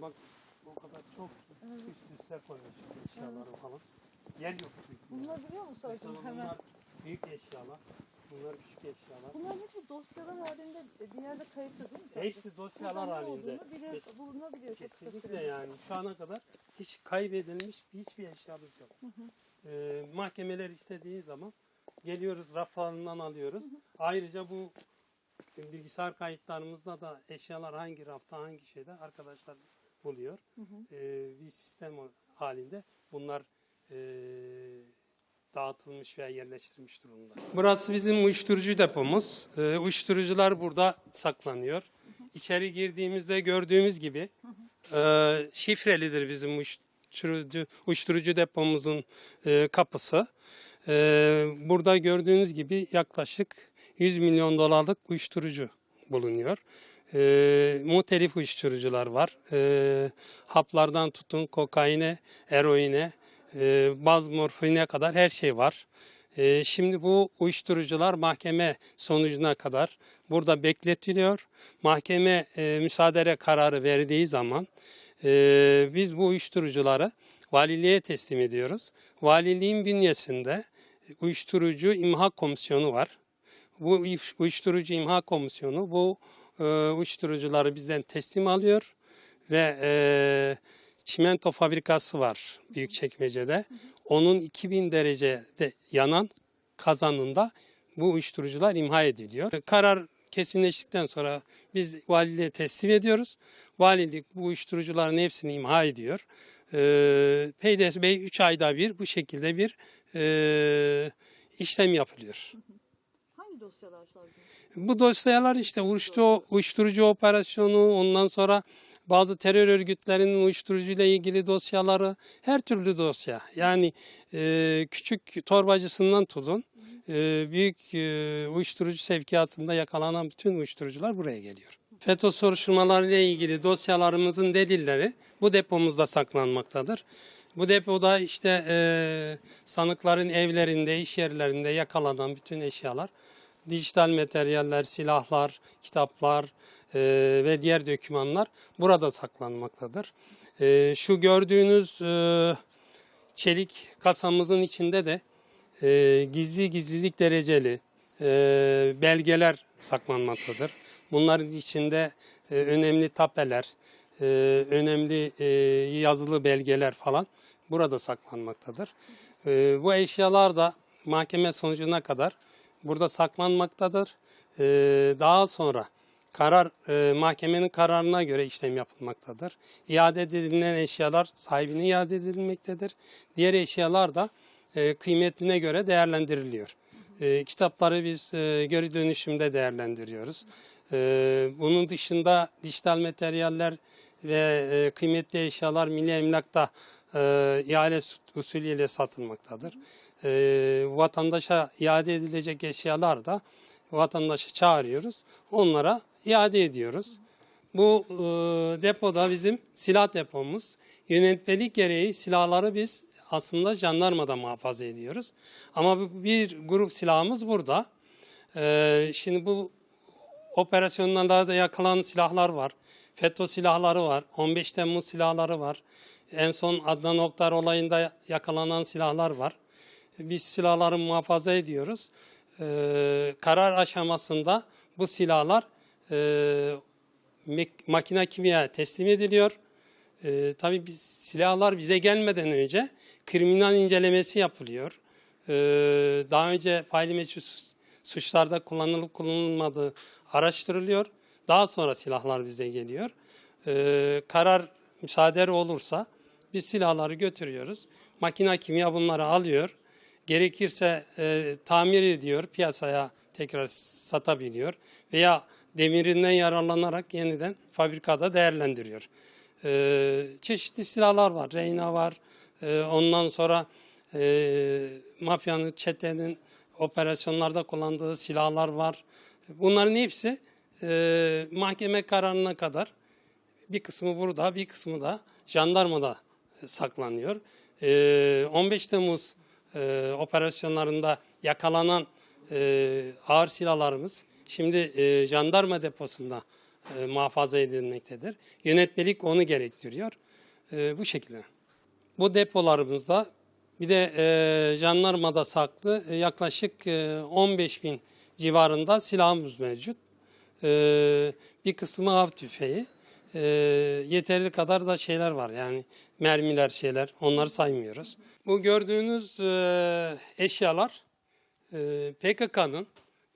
Bak o kadar çok üst üste koymuş eşyaları falan. Yer yok çünkü. Bunları biliyor musun bunlar hemen? büyük eşyalar. Bunlar küçük eşyalar. Bunların hepsi dosyalar halinde bir yerde kayıtlı değil mi? sadece? Hepsi dosyalar Burada ne halinde. bilir, bulunabiliyor Kesinlikle yani şu ana kadar hiç kaybedilmiş hiçbir eşyamız yok. Ee, mahkemeler istediği zaman geliyoruz raflarından alıyoruz. Ayrıca bu bilgisayar kayıtlarımızda da eşyalar hangi rafta hangi şeyde arkadaşlar buluyor. Ee, bir sistem halinde bunlar e, dağıtılmış veya yerleştirilmiş durumda. Burası bizim uyuşturucu depomuz. Ee, uyuşturucular burada saklanıyor. İçeri girdiğimizde gördüğümüz gibi e, şifrelidir bizim uyuşturucu, uyuşturucu depomuzun e, kapısı. E, burada gördüğünüz gibi yaklaşık 100 milyon dolarlık uyuşturucu bulunuyor. E, muhtelif uyuşturucular var. E, haplardan tutun kokaine, eroine, e, baz morfine kadar her şey var. E, şimdi bu uyuşturucular mahkeme sonucuna kadar burada bekletiliyor. Mahkeme e, müsaade kararı verdiği zaman e, biz bu uyuşturucuları valiliğe teslim ediyoruz. Valiliğin bünyesinde uyuşturucu imha komisyonu var. Bu uyuş- uyuşturucu imha komisyonu bu e, uyuşturucuları bizden teslim alıyor ve e, çimento fabrikası var Büyükçekmece'de. Onun 2000 derecede yanan kazanında bu uyuşturucular imha ediliyor. Karar kesinleştikten sonra biz valiliğe teslim ediyoruz. Valilik bu uyuşturucuların hepsini imha ediyor. Ee, Peydes Bey 3 ayda bir bu şekilde bir e, işlem yapılıyor. Dosyalar savcım? Bu dosyalar işte uyuştu, uyuşturucu operasyonu, ondan sonra bazı terör örgütlerinin uyuşturucu ile ilgili dosyaları, her türlü dosya. Yani e, küçük torbacısından tutun, e, büyük e, uyuşturucu sevkiyatında yakalanan bütün uyuşturucular buraya geliyor. FETÖ soruşturmaları ile ilgili dosyalarımızın delilleri bu depomuzda saklanmaktadır. Bu depoda işte e, sanıkların evlerinde, iş yerlerinde yakalanan bütün eşyalar dijital materyaller, silahlar, kitaplar e, ve diğer dokümanlar burada saklanmaktadır. E, şu gördüğünüz e, çelik kasamızın içinde de e, gizli gizlilik dereceli e, belgeler saklanmaktadır. Bunların içinde e, önemli tapeler, e, önemli e, yazılı belgeler falan burada saklanmaktadır. E, bu eşyalar da mahkeme sonucuna kadar burada saklanmaktadır. E, daha sonra karar e, mahkemenin kararına göre işlem yapılmaktadır. İade edilen eşyalar sahibine iade edilmektedir. Diğer eşyalar da e, kıymetine göre değerlendiriliyor. E, kitapları biz e, geri dönüşümde değerlendiriyoruz. E, bunun dışında dijital materyaller ve e, kıymetli eşyalar milli emlakta e, ihale usulüyle satılmaktadır. E, vatandaşa iade edilecek eşyalar da vatandaşı çağırıyoruz. Onlara iade ediyoruz. Bu e, depoda bizim silah depomuz. Yönetmelik gereği silahları biz aslında jandarmada muhafaza ediyoruz. Ama bir grup silahımız burada. E, şimdi bu operasyonlarda yakalanan silahlar var. FETÖ silahları var. 15 Temmuz silahları var. En son Adnan Oktar olayında yakalanan silahlar var. Biz silahları muhafaza ediyoruz. Ee, karar aşamasında bu silahlar e, makine kimya teslim ediliyor. Ee, tabii biz, silahlar bize gelmeden önce kriminal incelemesi yapılıyor. Ee, daha önce faili meçhul suçlarda kullanılıp kullanılmadığı araştırılıyor. Daha sonra silahlar bize geliyor. Ee, karar müsaade olursa biz silahları götürüyoruz. Makine kimya bunları alıyor. Gerekirse e, tamir ediyor, piyasaya tekrar satabiliyor veya demirinden yararlanarak yeniden fabrikada değerlendiriyor. E, çeşitli silahlar var, reyna var. E, ondan sonra e, mafyanın, çetenin operasyonlarda kullandığı silahlar var. Bunların hepsi e, mahkeme kararına kadar bir kısmı burada, bir kısmı da jandarmada saklanıyor. Ee, 15 Temmuz e, operasyonlarında yakalanan e, ağır silahlarımız şimdi e, jandarma deposunda e, muhafaza edilmektedir. Yönetmelik onu gerektiriyor. E, bu şekilde. Bu depolarımızda bir de e, jandarmada saklı e, yaklaşık e, 15 bin civarında silahımız mevcut. E, bir kısmı av tüfeği. E, yeterli kadar da şeyler var yani mermiler şeyler onları saymıyoruz. Bu gördüğünüz e, eşyalar e, PKK'nın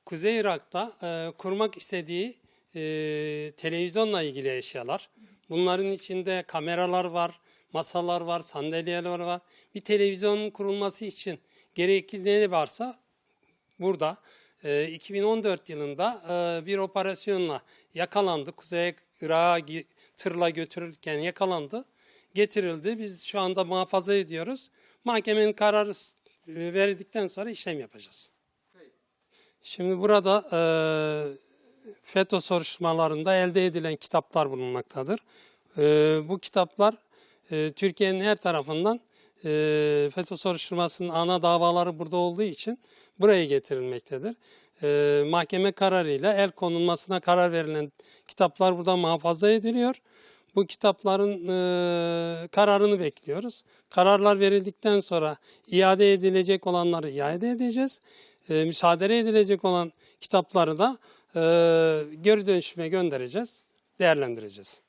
Kuzey Irak'ta e, kurmak istediği televizyonla ilgili eşyalar. Bunların içinde kameralar var, masalar var, sandalyeler var. Bir televizyonun kurulması için gerekli ne varsa burada. E, 2014 yılında bir operasyonla yakalandı. Kuzey Irak'a tırla götürülürken yakalandı. Getirildi. Biz şu anda muhafaza ediyoruz. Mahkemenin kararı e, verdikten sonra işlem yapacağız. Şimdi burada e, FETÖ soruşturmalarında elde edilen kitaplar bulunmaktadır. E, bu kitaplar e, Türkiye'nin her tarafından e, FETÖ soruşturmasının ana davaları burada olduğu için buraya getirilmektedir. E, mahkeme kararıyla el konulmasına karar verilen kitaplar burada muhafaza ediliyor. Bu kitapların e, kararını bekliyoruz. Kararlar verildikten sonra iade edilecek olanları iade edeceğiz. E, müsaade edilecek olan kitapları da e, geri dönüşüme göndereceğiz, değerlendireceğiz.